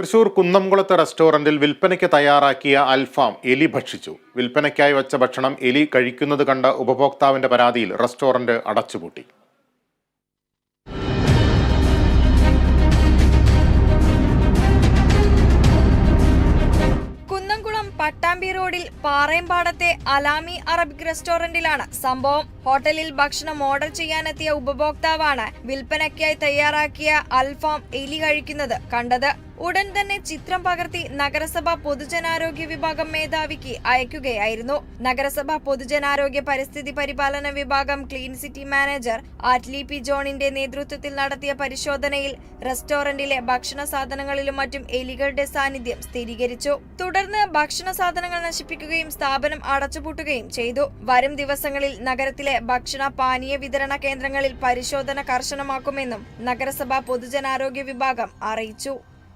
തൃശൂർ കുന്നംകുളത്ത് റെസ്റ്റോറന്റിൽ വിൽപ്പനയ്ക്ക് തയ്യാറാക്കിയ അൽഫാം എലി ഭക്ഷിച്ചു. വിൽപ്പനയ്ക്കായി വെച്ച ഭക്ഷണം എലി കഴിക്കുന്നത് കണ്ട ഉപഭോക്താവിന്റെ പരാതിയിൽ റെസ്റ്റോറന്റ് അടച്ചുപൂട്ടി. കുന്നംകുളം പട്ടാമ്പി റോഡിൽ പാറയമ്പാടത്തെ അലാമി അറബിക് റെസ്റ്റോറന്റിലാണ് സംഭവം. ഹോട്ടലിൽ ഭക്ഷണം ഓർഡർ ചെയ്യാനെത്തിയ ഉപഭോക്താവാണ് വിൽപ്പനയ്ക്കായി തയ്യാറാക്കിയ അൽഫാം എലി കഴിക്കുന്നത് കണ്ടത്. ഉടൻ തന്നെ ചിത്രം പകർത്തി നഗരസഭ പൊതുജനാരോഗ്യ വിഭാഗം മേധാവിക്ക് അയക്കുകയായിരുന്നു. നഗരസഭ പൊതുജനാരോഗ്യ പരിസ്ഥിതി പരിപാലന വിഭാഗം clean city manager Attly P ജോണിന്റെ നേതൃത്വത്തിൽ നടത്തിയ പരിശോധനയിൽ റെസ്റ്റോറന്റിലെ ഭക്ഷണ സാധനങ്ങളിലും മറ്റും എലികളുടെ സാന്നിധ്യം സ്ഥിരീകരിച്ചു. തുടർന്ന് ഭക്ഷണ സാധനങ്ങൾ നശിപ്പിക്കുകയും സ്ഥാപനം അടച്ചുപൂട്ടുകയും ചെയ്തു. വരും ദിവസങ്ങളിൽ നഗരത്തിലെ ഭക്ഷണ പാനീയ വിതരണ കേന്ദ്രങ്ങളിൽ പരിശോധന കർശനമാക്കുമെന്നും നഗരസഭ പൊതുജനാരോഗ്യ വിഭാഗം അറിയിച്ചു.